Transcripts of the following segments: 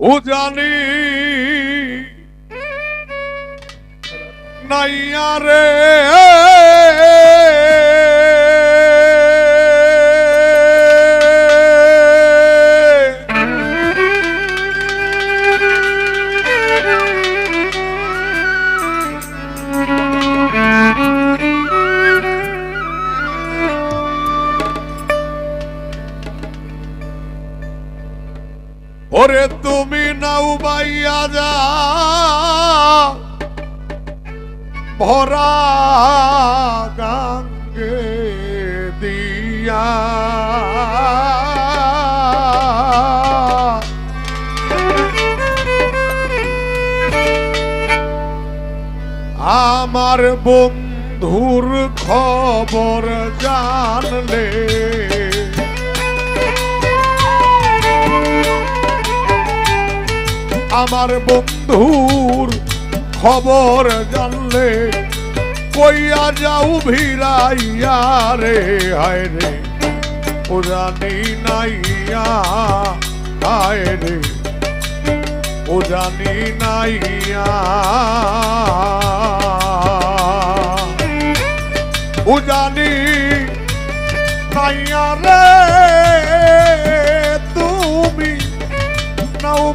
ও জানি নাইয়া রে। ওরে তুমি নাও বাইয়া যা। ভরা গাঙ্গে দিয়া। আমার বন্ধুর খবর জানলে আমার বন্ধুর খবর জানলে কইয়া যাও ভিড়াইয়া রে, হায় রে। ও জানি নাইয়া, হায় রে। ও জানি নাইয়া। ও জানি নাইয়া রে।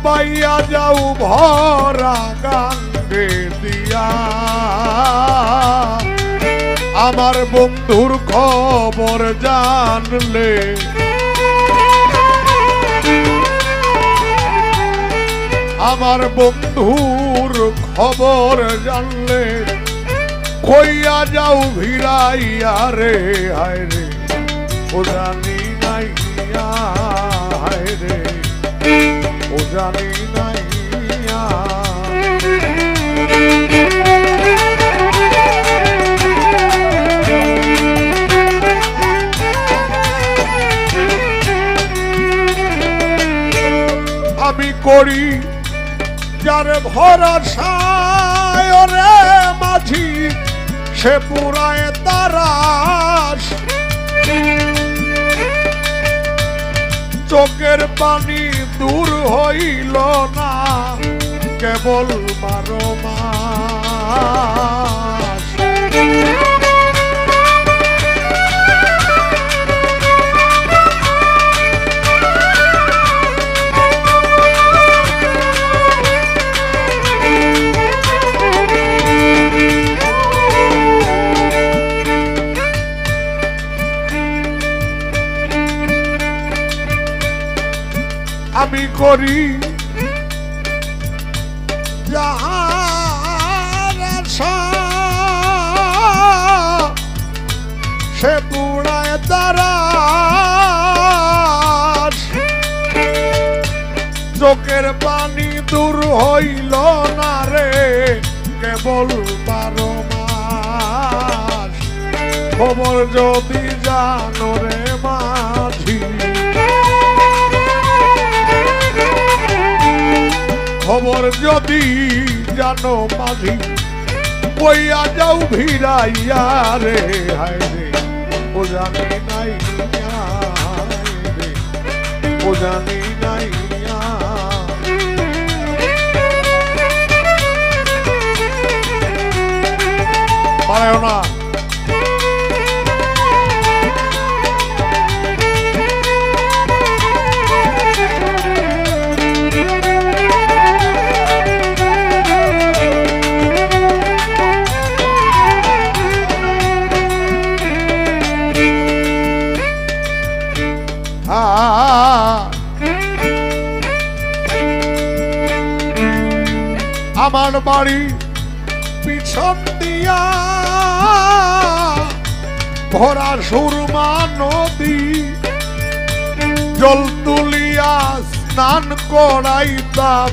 নাও বাইয়া যাও ভরা গাঙ্গে দিয়া। আমার বন্ধুর খবর জানলে। আমার বন্ধুর খবর জানলে। কইয়া যাও ভিড়াইয়া রে, হায় রে। ও জানি নাইয়া হায় রে। আমি করি যার ভরসায় রে মাঝি সে পুরায় তারাস চোখের পানি দূর হইল না কেবল বারো মাস। আমি করি। সে পুরায় তারা চোখের পানি দূর হইল না রে, কেবল বারো মাস খবর যদি জানো রে মাঝি খবর যদি জানো মাঝি কইয়া যাও ভিড়াইয়া রে, হায় রে ও জানি নাই ও জানি নাই না। আমার বাড়ি পিছন দিয়া ভরা সুরমা নদী জল তুলিয়া স্নান করাইতাম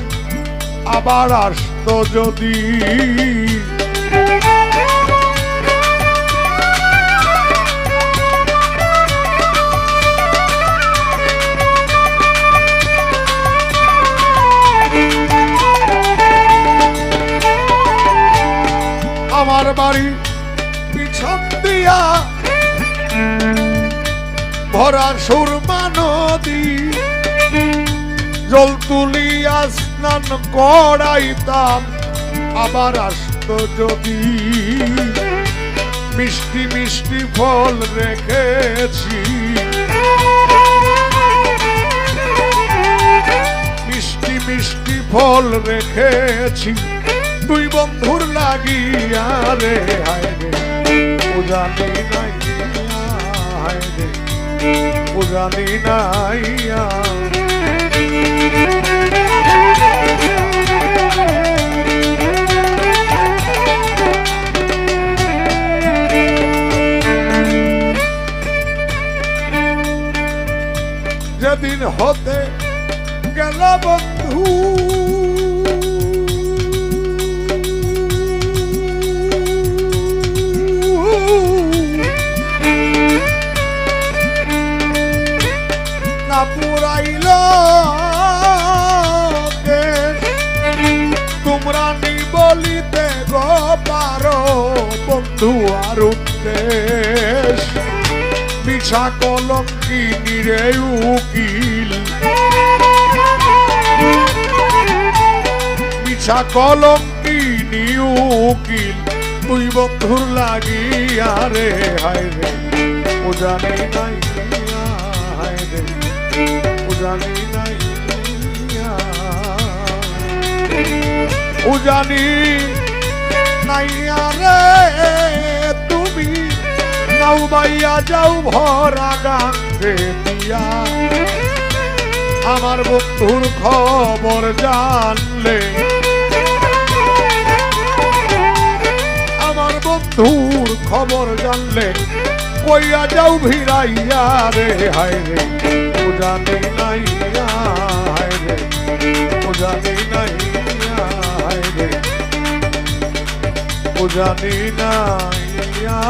আবার আসত যদি। আমার বাড়ি, পিছন দিয়া ভরা সুরমা নদী। জল তুলিয়া স্নান করাইতাম, আবার আসতো যদি। মিষ্টি মিষ্টি ফল রেখেছি। মিষ্টি মিষ্টি ফল রেখেছি। দুই বন্ধুর লাগিয়া রে হায় নাই যেদিন হতে গেল বন্ধু আর উদ্দেশ মিছা কলঙ্কি নিরে উকিল। মিছা কলঙ্কি নি উকিল, তুই বন্ধুর লাগিয়া রে, হায় রে। ও জানি নাই হায় রে। ও জানি নাই ও জানি নাইয়া রে তুমি নাও বাইয়া যাও ভরা গাঙ্গে দিয়া। আমার বন্ধুর খবর জানলে, আমার বন্ধুর খবর জানলে, কইয়া যাও ভিড়াইয়া রে, হায় রে জানি নাইয়া, হায় রে জানি নাইয়া রে। ও জানি না ইয়া।